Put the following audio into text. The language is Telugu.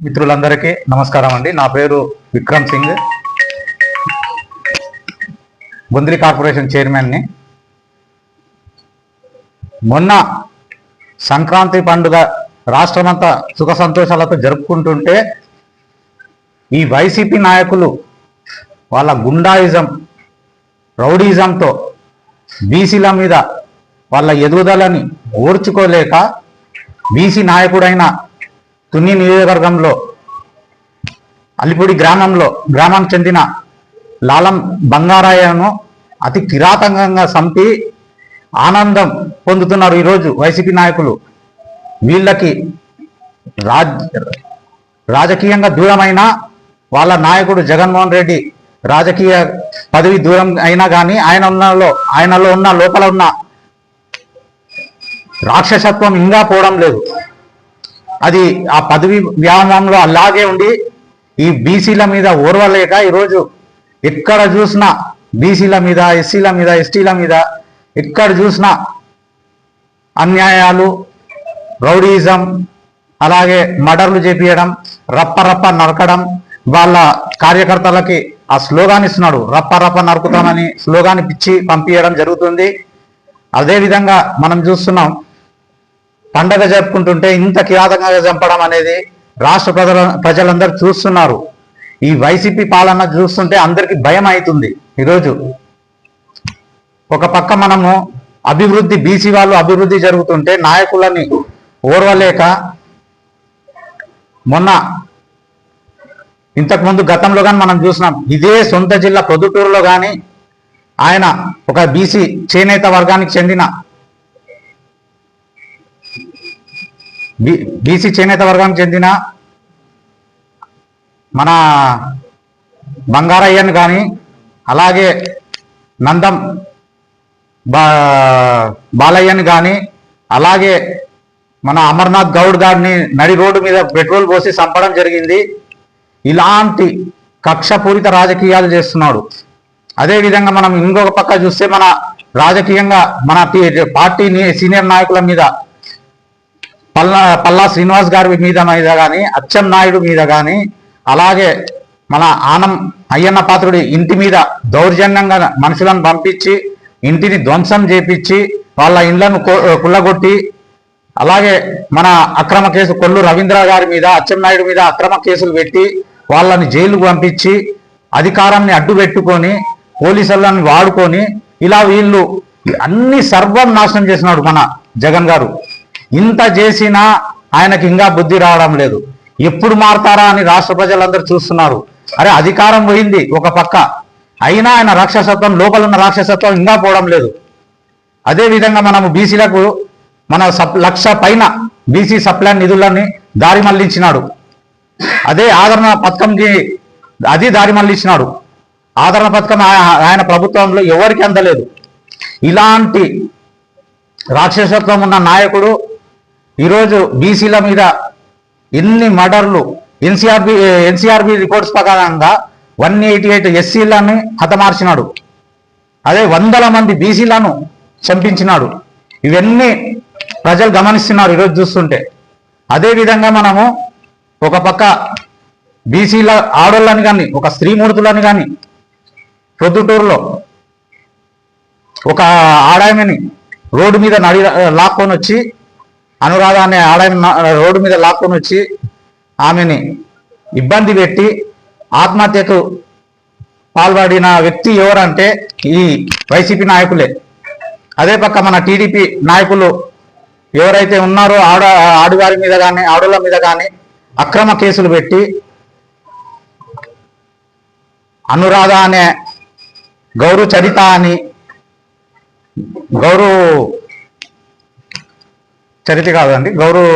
మిత్రులందరికీ నమస్కారం అండి. నా పేరు విక్రమ్ సింగ్. బుంద్రి కార్పొరేషన్ చైర్మన్ని. మొన్న సంక్రాంతి పండుగ రాష్ట్రమంతా సుఖ సంతోషాలతో జరుపుకుంటుంటే ఈ వైసీపీ నాయకులు వాళ్ళ గుండాయిజం రౌడీజంతో బీసీల మీద వాళ్ళ ఎదుగుదలని ఓర్చుకోలేక బీసీ నాయకుడైన తుని నియోజకవర్గంలో అలిపూడి గ్రామంలో గ్రామానికి చెందిన లాలం బంగారాయను అతి కిరాతకంగా చంపి ఆనందం పొందుతున్నారు ఈరోజు వైసీపీ నాయకులు. వీళ్ళకి రాజ్ రాజకీయంగా దూరమైన వాళ్ళ నాయకుడు జగన్మోహన్ రెడ్డి రాజకీయ పదవి దూరం అయినా కానీ ఆయన ఉన్నలో ఆయనలో ఉన్న లోపల ఉన్న రాక్షసత్వం ఇంకా పోవడం లేదు. అది ఆ పదవి వ్యాయామంలో అలాగే ఉండి ఈ బీసీల మీద ఓర్వలేక ఈరోజు ఎక్కడ చూసినా బీసీల మీద ఎస్సీల మీద ఎస్టీల మీద ఎక్కడ చూసినా అన్యాయాలు రౌడీజం అలాగే మర్డర్లు చేపించడం రప్ప రప్ప నరకడం వాళ్ళ కార్యకర్తలకి ఆ స్లోగాన్ ఇస్తున్నాడు. రప్ప రప్ప నరుకుతామని స్లోగాన్ పిచ్చి పంపించడం జరుగుతుంది. అదేవిధంగా మనం చూస్తున్నాం పండగ జరుపుకుంటుంటే ఇంత కిరాతకంగా చంపడం అనేది రాష్ట్ర ప్రజల ప్రజలందరూ చూస్తున్నారు. ఈ వైసీపీ పాలన చూస్తుంటే అందరికీ భయం అవుతుంది ఈరోజు. ఒక పక్క మనము అభివృద్ధి బీసీ వాళ్ళు అభివృద్ధి జరుగుతుంటే నాయకులని ఓర్వలేక మొన్న ఇంతకుముందు గతంలో కానీ మనం చూసినాం. ఇదే సొంత జిల్లా పొద్దుటూరులో కానీ ఆయన ఒక బీసీ చేనేత వర్గానికి చెందిన బీసీ చేనేత వర్గానికి చెందిన మన బంగారయ్యను కానీ అలాగే నందం బా బాలయ్యని కానీ అలాగే మన అమర్నాథ్ గౌడ్ గారిని నడి రోడ్డు మీద పెట్రోల్ పోసి చంపడం జరిగింది. ఇలాంటి కక్షపూరిత రాజకీయాలు చేస్తున్నాడు. అదేవిధంగా మనం ఇంకొక పక్క చూస్తే మన రాజకీయంగా మన పార్టీ సీనియర్ నాయకుల మీద పల్లా పల్లా శ్రీనివాస్ గారి మీద మీద కానీ అచ్చెం నాయుడు మీద కానీ అలాగే మన ఆనం అయ్యన్న పాత్రుడి ఇంటి మీద దౌర్జన్యంగా మనుషులను పంపించి ఇంటిని ధ్వంసం చేపించి వాళ్ళ ఇండ్లను కుళ్ళగొట్టి కుల్లగొట్టి అలాగే మన అక్రమ కేసు కొల్లు రవీంద్ర గారి మీద అచ్చెన్నాయుడు మీద అక్రమ కేసులు పెట్టి వాళ్ళని జైలుకు పంపించి అధికారాన్ని అడ్డు పెట్టుకొని పోలీసులను వాడుకొని ఇలా వీళ్ళు అన్ని సర్వం నాశనం చేసినాడు మన జగన్ గారు. ఇంత చేసినా ఆయనకి ఇంకా బుద్ధి రావడం లేదు. ఎప్పుడు మారతారా అని రాష్ట్ర ప్రజలందరూ చూస్తున్నారు. అరే అధికారం పోయింది ఒక పక్క. అయినా ఆయన రాక్షసత్వం లోపల ఉన్న రాక్షసత్వం ఇంకా పోవడం లేదు. అదే విధంగా మనము బీసీలకు మన సప్ లక్ష పైన బీసీ సప్లై నిధులని దారి మళ్ళించినాడు. అదే ఆదరణ పథకంకి అది దారి మళ్ళించినాడు. ఆదరణ పథకం ఆయన ప్రభుత్వంలో ఎవరికి అందలేదు. ఇలాంటి రాక్షసత్వం ఉన్న నాయకుడు ఈరోజు బీసీల మీద ఎన్ని మర్డర్లు ఎన్సీఆర్బి ఎన్సీఆర్బి రిపోర్ట్స్ ప్రకారంగా వన్ ఎయిటీ ఎయిట్ ఎస్సీలని హతమార్చినాడు. అదే వందల మంది బీసీలను చంపించినాడు. ఇవన్నీ ప్రజలు గమనిస్తున్నారు ఈరోజు చూస్తుంటే. అదే విధంగా మనము ఒక పక్క బీసీల ఆడోళ్ళని కానీ ఒక స్త్రీమూర్తులని కానీ ప్రొద్దుటూరులో ఒక ఆడాయమని రోడ్డు మీద నడి లాక్కొని వచ్చి అనురాధ అనే ఆడాయమ రోడ్డు మీద లాక్కొని వచ్చి ఆమెని ఇబ్బంది పెట్టి ఆత్మహత్యకు పాల్పడిన వ్యక్తి ఎవరంటే ఈ వైసీపీ నాయకులే. అదే పక్క మన టీడీపీ నాయకులు ఎవరైతే ఉన్నారో ఆడ ఆడవారి మీద కానీ ఆడోళ్ళ మీద కానీ అక్రమ కేసులు పెట్టి అనురాధ అనే గౌరవ చరిత అని గౌరవ చరిత్ర కాదండి. గౌరవ